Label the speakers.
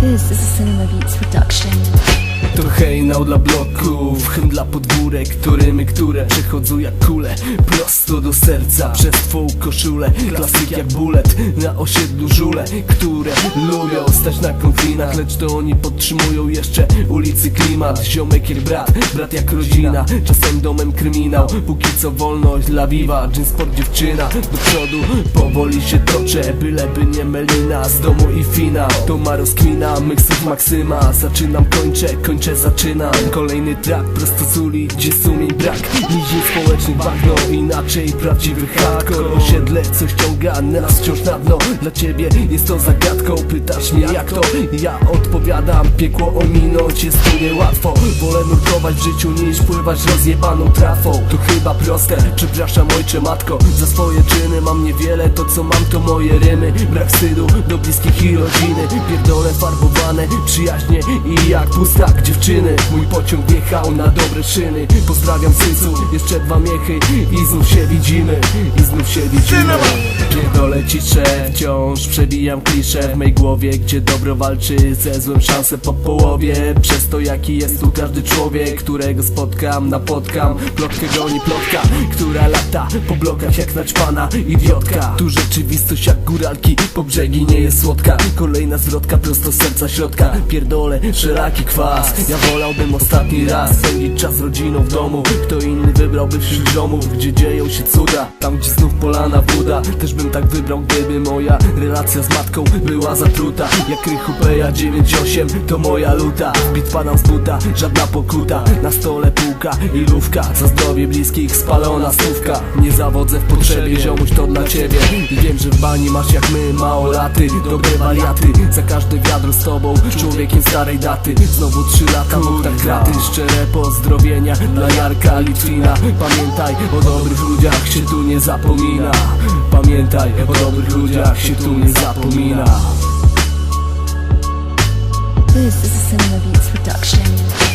Speaker 1: This is a Cinema Beats production.
Speaker 2: To hejnał dla bloków, hymn dla podwórek Którymi które przechodzą jak kule Prosto do serca, przez twą koszulę Klasyk jak bulet, na osiedlu żule Które lubią stać na konfinach Lecz to oni podtrzymują jeszcze ulicy klimat. Ziomek jak brat, brat jak rodzina Czasem domem kryminał, póki co wolność dla viva Jean sport dziewczyna, do przodu powoli się toczę Byleby nie melina, z domu i finał To ma rozkmina, myksów maksyma Zaczynam, kończę, kończę, zaczynam. Kolejny track prosto z uli, gdzie sumień brak. Nizi społecznych bagno, inaczej prawdziwy hardcore. Osiedle, co ściąga nas wciąż na dno. Dla ciebie jest to zagadką, pytasz mnie jak to? Ja odpowiadam, piekło ominąć jest tu niełatwo. Wolę nurkować w życiu niż pływać rozjebaną trafą. To chyba proste, przepraszam ojcze matko. Za swoje czyny mam niewiele, to co mam to moje rymy. Brak wstydu do bliskich i rodziny. Pierdolę przyjaźnie i jak pustak dziewczyny. Mój pociąg wjechał na dobre szyny Pozdrawiam sysu, jeszcze dwa miechy I znów się widzimy, i znów się widzimy. Pierdolę ciszę, wciąż przebijam klisze W mej głowie, gdzie dobro walczy ze złym Szanse po połowie, przez to jaki jest tu każdy człowiek Którego spotkam, napotkam. Plotkę goni plotka, która lata Po blokach jak naćpana idiotka. Tu rzeczywistość jak góralki Po brzegi nie jest słodka. Kolejna zwrotka prosto serca środka Pierdolę, szeraki kwas. Ja wolałbym ostatni raz Spędzić czas z rodziną w domu. Kto inny wybrałby wśród ziomów Gdzie dzieją się cuda? Tam gdzie znów polana woda. Też bym tak wybrał gdyby moja relacja z matką Była zatruta. Jak rychu Peja 9-8 To moja luta. Bit padam z buta, żadna pokuta. Na stole półka i lówka. Za zdrowie bliskich spalona stówka. Nie zawodzę w potrzebie Ziomuś to dla ciebie. I wiem, że w bani masz jak my małolaty. Dobre wariaty. Za każde wiadro z tobą Człowiekiem starej daty. Znowu trzy lata, bo tak kraty. Szczere pozdrowienia dla Jarka Litwina. Pamiętaj, o dobrych ludziach się tu nie zapomina. Pamiętaj, o dobrych ludziach się tu nie zapomina.
Speaker 1: This is a Cinema Beats production.